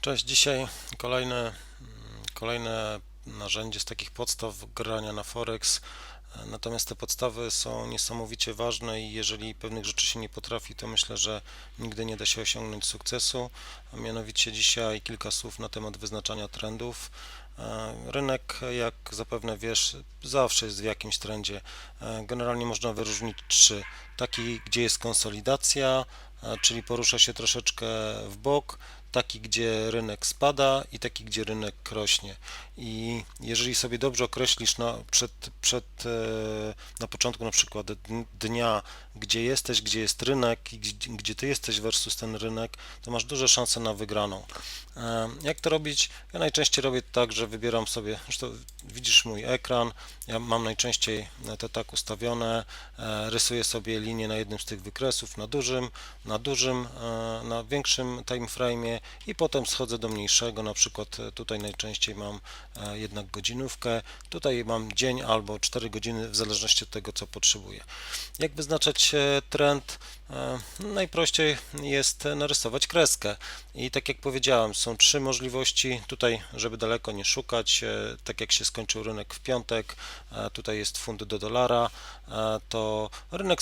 Cześć, dzisiaj kolejne, kolejne narzędzie z takich podstaw grania na Forex. Natomiast te podstawy są niesamowicie ważne i jeżeli pewnych rzeczy się nie potrafi, to myślę, że nigdy nie da się osiągnąć sukcesu. A mianowicie dzisiaj kilka słów na temat wyznaczania trendów. E, Rynek, jak zapewne wiesz, zawsze jest w jakimś trendzie. E, Generalnie można wyróżnić trzy. Taki, gdzie jest konsolidacja, e, czyli porusza się troszeczkę w bok, taki, gdzie rynek spada i taki, gdzie rynek rośnie. I jeżeli sobie dobrze określisz na, przed, przed, e, na początku na przykład dn- dnia, gdzie jesteś, gdzie jest rynek i gdzie, gdzie ty jesteś versus ten rynek, to masz duże szanse na wygraną. E, Jak to robić? Ja najczęściej robię tak, że wybieram sobie, zresztą widzisz mój ekran, ja mam najczęściej to tak ustawione, e, rysuję sobie linię na jednym z tych wykresów, na dużym, na dużym, na większym time i potem schodzę do mniejszego, na przykład e, tutaj najczęściej mam e, jednak godzinówkę, tutaj mam dzień albo 4 godziny w zależności od tego, co potrzebuję. Jak wyznaczać e, trend? Najprościej jest narysować kreskę i tak jak powiedziałem, są trzy możliwości tutaj, żeby daleko nie szukać, tak jak się skończył rynek w piątek, tutaj jest fund do dolara, to rynek,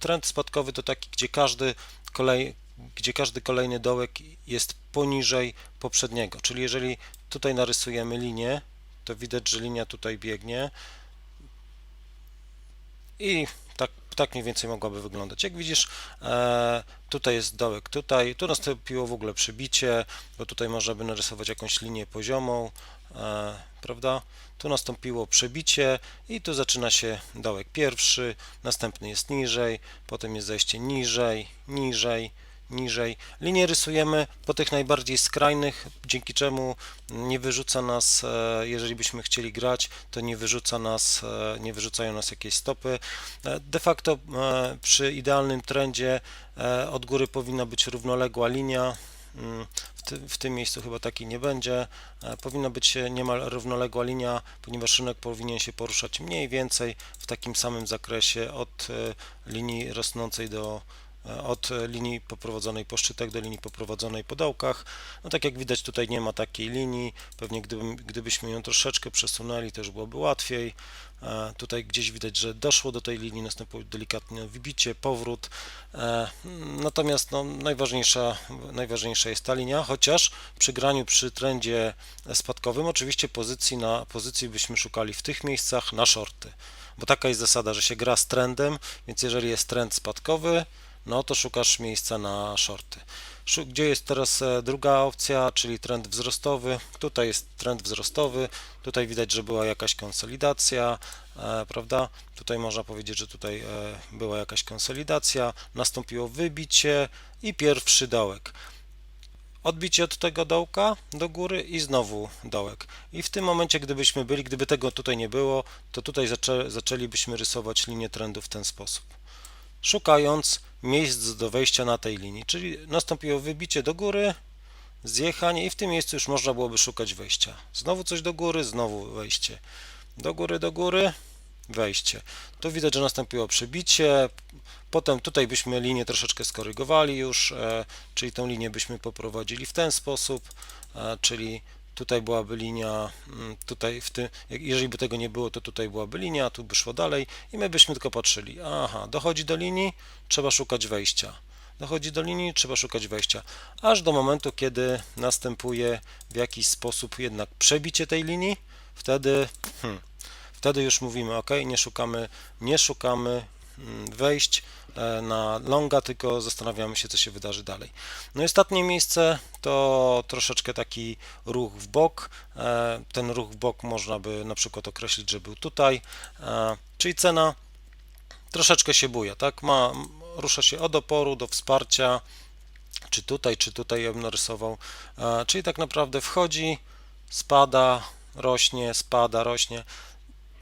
trend spadkowy to taki, gdzie każdy kolej, gdzie każdy kolejny dołek jest poniżej poprzedniego, czyli jeżeli tutaj narysujemy linię, to widać, że linia tutaj biegnie i tak, tak mniej więcej mogłaby wyglądać. Jak widzisz, e, tutaj jest dołek, tutaj, tu nastąpiło w ogóle przebicie, bo tutaj można by narysować jakąś linię poziomą, e, prawda? Tu nastąpiło przebicie i tu zaczyna się dołek pierwszy, następny jest niżej, potem jest zejście niżej, niżej, niżej. Linie rysujemy po tych najbardziej skrajnych, dzięki czemu nie wyrzuca nas, e, jeżeli byśmy chcieli grać, to nie wyrzuca nas, e, nie wyrzucają nas jakieś stopy. E, De facto przy idealnym trendzie od góry powinna być równoległa linia. Mm, W, ty, w tym miejscu chyba takiej nie będzie. Powinna być niemal równoległa linia, ponieważ rynek powinien się poruszać mniej więcej w takim samym zakresie od linii rosnącej do od linii poprowadzonej po szczytach do linii poprowadzonej po dołkach. No tak jak widać tutaj nie ma takiej linii, pewnie gdybym, gdybyśmy ją troszeczkę przesunęli już byłoby łatwiej. E, Tutaj gdzieś widać, że doszło do tej linii, następuje delikatne wybicie, powrót. E, Natomiast no, najważniejsza, najważniejsza jest ta linia, chociaż przy graniu przy trendzie spadkowym oczywiście pozycji na pozycji byśmy szukali w tych miejscach na shorty, bo taka jest zasada, że się gra z trendem, więc jeżeli jest trend spadkowy, no to szukasz miejsca na shorty. Gdzie jest teraz e, druga opcja, czyli trend wzrostowy? Tutaj jest trend wzrostowy, tutaj widać, że była jakaś konsolidacja, e, prawda? Tutaj można powiedzieć, że tutaj e, była jakaś konsolidacja, nastąpiło wybicie i pierwszy dołek. Odbicie od tego dołka do góry i znowu dołek. I w tym momencie, gdybyśmy byli, gdyby tego tutaj nie było, to tutaj zaczę, zaczęlibyśmy rysować linię trendu w ten sposób szukając miejsc do wejścia na tej linii. Czyli nastąpiło wybicie do góry, zjechanie i w tym miejscu już można byłoby szukać wejścia. Znowu coś do góry, znowu wejście. Do góry, do góry, wejście. Tu widać, że nastąpiło przebicie. Potem tutaj byśmy linię troszeczkę skorygowali już, e, czyli tą linię byśmy poprowadzili w ten sposób, e, czyli tutaj byłaby linia, mm, tutaj w tym, jeżeli by tego nie było, to tutaj byłaby linia, tu by szło dalej i my byśmy tylko patrzyli, aha, dochodzi do linii, trzeba szukać wejścia. Dochodzi do linii, trzeba szukać wejścia, aż do momentu, kiedy następuje w jakiś sposób jednak przebicie tej linii, wtedy, hmm, wtedy już mówimy, ok, nie szukamy, nie szukamy mm, wejść na longa, tylko zastanawiamy się, co się wydarzy dalej. No i ostatnie miejsce to troszeczkę taki ruch w bok. E, Ten ruch w bok można by na przykład określić, że był tutaj, e, czyli cena troszeczkę się buja, tak? Ma, rusza się od oporu do wsparcia, czy tutaj, czy tutaj ja bym narysował, E, czyli tak naprawdę wchodzi, spada, rośnie, spada, rośnie.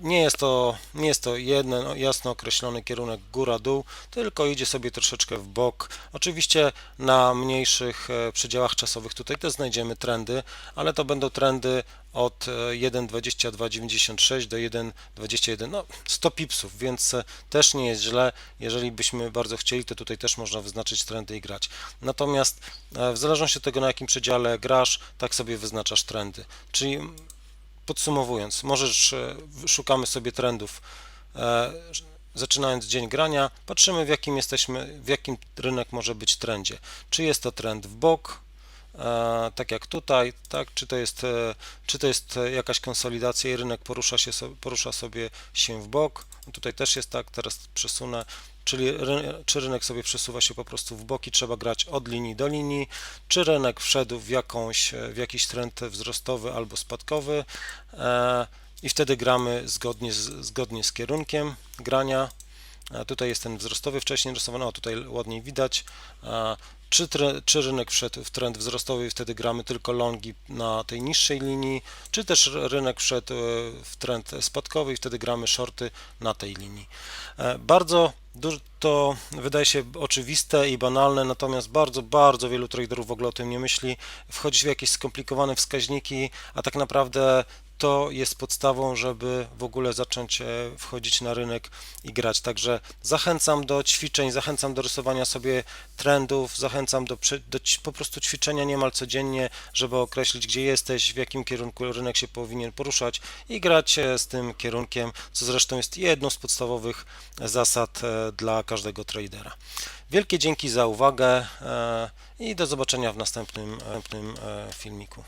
Nie jest to, nie jest to jeden no, jasno określony kierunek góra-dół, tylko idzie sobie troszeczkę w bok. Oczywiście na mniejszych e, przedziałach czasowych tutaj też znajdziemy trendy, ale to będą trendy od e, 1,2296 do 1,21, no 100 pipsów, więc e, też nie jest źle. Jeżeli byśmy bardzo chcieli, to tutaj też można wyznaczyć trendy i grać. Natomiast e, w zależności od tego, na jakim przedziale grasz, tak sobie wyznaczasz trendy. Czyli Podsumowując, możesz, szukamy sobie trendów, e, zaczynając dzień grania, patrzymy w jakim jesteśmy, w jakim rynek może być trendzie. Czy jest to trend w bok, e, tak jak tutaj, tak, czy to jest, e, czy to jest jakaś konsolidacja i rynek porusza, się, porusza sobie się w bok. Tutaj też jest tak, teraz przesunę, czyli czy rynek sobie przesuwa się po prostu w bok i trzeba grać od linii do linii, czy rynek wszedł w, jakąś, e, w jakiś trend wzrostowy albo spadkowy e, i wtedy gramy zgodnie z, zgodnie z kierunkiem grania. A Tutaj jest ten wzrostowy wcześniej rysowany, o tutaj ładniej widać. Czy, czy rynek wszedł w trend wzrostowy i wtedy gramy tylko longi na tej niższej linii, czy też ry- rynek wszedł e, w trend spadkowy i wtedy gramy shorty na tej linii. E, Bardzo to wydaje się oczywiste i banalne, natomiast bardzo, bardzo wielu traderów w ogóle o tym nie myśli. Wchodzi w jakieś skomplikowane wskaźniki, a tak naprawdę to jest podstawą, żeby w ogóle zacząć e, wchodzić na rynek i grać. Także zachęcam do ćwiczeń, zachęcam do rysowania sobie trendów, zachęcam do, do po prostu ćwiczenia niemal codziennie, żeby określić, gdzie jesteś, w jakim kierunku rynek się powinien poruszać i grać e, z tym kierunkiem, co zresztą jest jedną z podstawowych zasad e, dla każdego tradera. Wielkie dzięki za uwagę i do zobaczenia w następnym, następnym filmiku.